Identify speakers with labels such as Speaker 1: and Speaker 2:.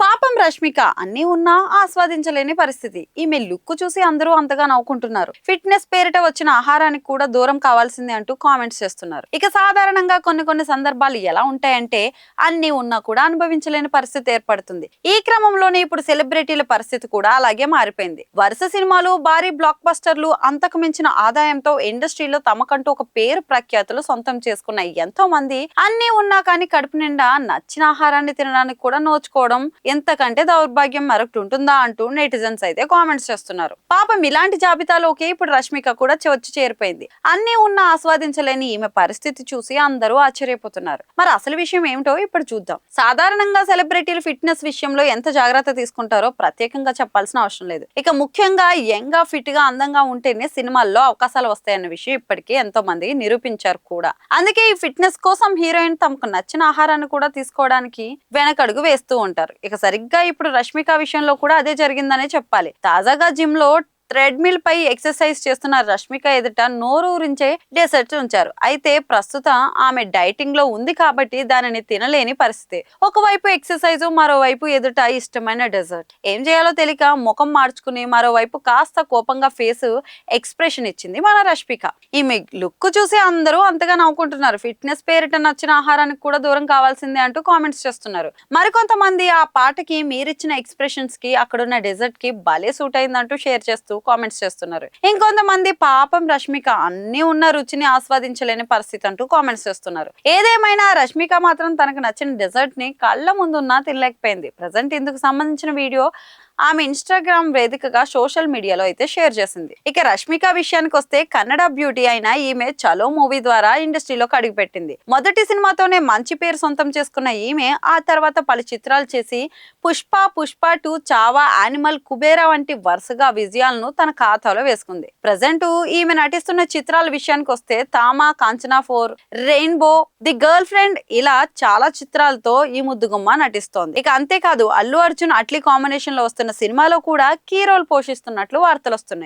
Speaker 1: పాపం రష్మిక అన్ని ఉన్నా ఆస్వాదించలేని పరిస్థితి. ఈమె లుక్ చూసి అందరూ అంతగా నవ్వుకుంటున్నారు. ఫిట్నెస్ పేరిట వచ్చిన ఆహారానికి కూడా దూరం కావాల్సిందే అంటూ కామెంట్స్ చేస్తున్నారు. ఇక సాధారణంగా కొన్ని కొన్ని సందర్భాలు ఎలా ఉంటాయంటే అన్ని ఉన్నా కూడా అనుభవించలేని పరిస్థితి ఏర్పడుతుంది. ఈ క్రమంలోనే ఇప్పుడు సెలబ్రిటీల పరిస్థితి కూడా అలాగే మారిపోయింది. వరుస సినిమాలు భారీ బ్లాక్ బస్టర్లు అంతకు మించిన ఆదాయంతో ఇండస్ట్రీలో తమకంటూ ఒక పేరు ప్రఖ్యాతులు సొంతం చేసుకున్న ఎంతో మంది అన్ని ఉన్నా కానీ కడుపు నిండా నచ్చిన ఆహారాన్ని తినడానికి కూడా నోచుకోవడం ఎంతకంటే దౌర్భాగ్యం మరొకటి ఉంటుందా అంటూ నెటిజన్స్ అయితే కామెంట్స్ చేస్తున్నారు. పాపం ఇలాంటి జాబితాలోకి ఇప్పుడు రష్మిక కూడా వచ్చి చేరిపోయింది. అన్ని ఉన్న ఆస్వాదించలేని ఈమె పరిస్థితి చూసి అందరూ ఆశ్చర్యపోతున్నారు. మరి అసలు విషయం ఏమిటో ఇప్పుడు చూద్దాం. సాధారణంగా సెలబ్రిటీలు ఫిట్నెస్ విషయంలో ఎంత జాగ్రత్త తీసుకుంటారో ప్రత్యేకంగా చెప్పాల్సిన అవసరం లేదు. ఇక ముఖ్యంగా యంగ్గా ఫిట్గా అందంగా ఉంటేనే సినిమాల్లో అవకాశాలు వస్తాయన్న విషయం ఇప్పటికీ ఎంతో మంది నిరూపించారు కూడా. అందుకే ఈ ఫిట్నెస్ కోసం హీరోయిన్ తమకు నచ్చిన ఆహారాన్ని కూడా తీసుకోవడానికి వెనకడుగు వేస్తూ ఉంటారు. ఇక సరిగ్గా ఇప్పుడు రష్మిక విషయంలో కూడా అదే జరిగిందనే చెప్పాలి. తాజాగా జిమ్లో ట్రెడ్మిల్ పై ఎక్సర్సైజ్ చేస్తున్న రష్మిక ఎదుట నోరూరించే డెసర్ట్స్ ఉంచారు. అయితే ప్రస్తుతం ఆమె డైటింగ్లో ఉంది కాబట్టి దానిని తినలేని పరిస్థితి. ఒకవైపు ఎక్సర్సైజ్ మరోవైపు ఎదుట ఇష్టమైన డెజర్ట్ ఏం చేయాలో తెలియక ముఖం మార్చుకుని మరోవైపు కాస్త కోపంగా ఫేస్ ఎక్స్ప్రెషన్ ఇచ్చింది మన రష్మిక. ఈమె లుక్ చూసి అందరూ అంతగా నవ్వుకుంటున్నారు. ఫిట్నెస్ పేరిట నచ్చిన ఆహారానికి కూడా దూరం కావాల్సిందే అంటూ కామెంట్స్ చేస్తున్నారు. మరికొంతమంది ఆ పాటకి మీరిచ్చిన ఎక్స్ప్రెషన్స్కి అక్కడున్న డెజర్ట్కి భలే సూట్ అయిందంటూ షేర్ చేస్తూ కామెంట్స్ చేస్తున్నారు. ఇంకొంతమంది పాపం రష్మిక అన్ని ఉన్న రుచిని ఆస్వాదించలేని పరిస్థితి అంటూ కామెంట్స్ చేస్తున్నారు. ఏదేమైనా రష్మిక మాత్రం తనకు నచ్చిన డెజర్ట్ని కళ్ళ ముందున్నా తినలేకపోయింది. ప్రజెంట్ ఇందుకు సంబంధించిన వీడియో ఆమె ఇన్స్టాగ్రామ్ వేదికగా సోషల్ మీడియాలో అయితే షేర్ చేసింది. ఇక రష్మిక విషయానికి వస్తే కన్నడ బ్యూటీ అయిన ఈమె చలో మూవీ ద్వారా ఇండస్ట్రీలోకి అడుగుపెట్టింది మొదటి సినిమాతోనే మంచి పేరు సొంతం చేసుకున్న ఈమె ఆ తర్వాత పలు చిత్రాలు చేసి పుష్ప పుష్ప టూ చావా యానిమల్ కుబేరా వంటి వరుసగా విజయాలను తన ఖాతాలో వేసుకుంది. ప్రజెంట్ ఈమె నటిస్తున్న చిత్రాల విషయానికి వస్తే Thama Kanchana four Rainbow The Girlfriend ఇలా చాలా చిత్రాలతో ఈ ముద్దుగుమ్మ నటిస్తోంది. ఇక అంతేకాదు అల్లు అర్జున్ అట్లీ కాంబినేషన్లో వస్తున్న సినిమాలో కూడా కీ రోల్ పోషిస్తున్నట్లు వార్తలు వస్తున్నాయి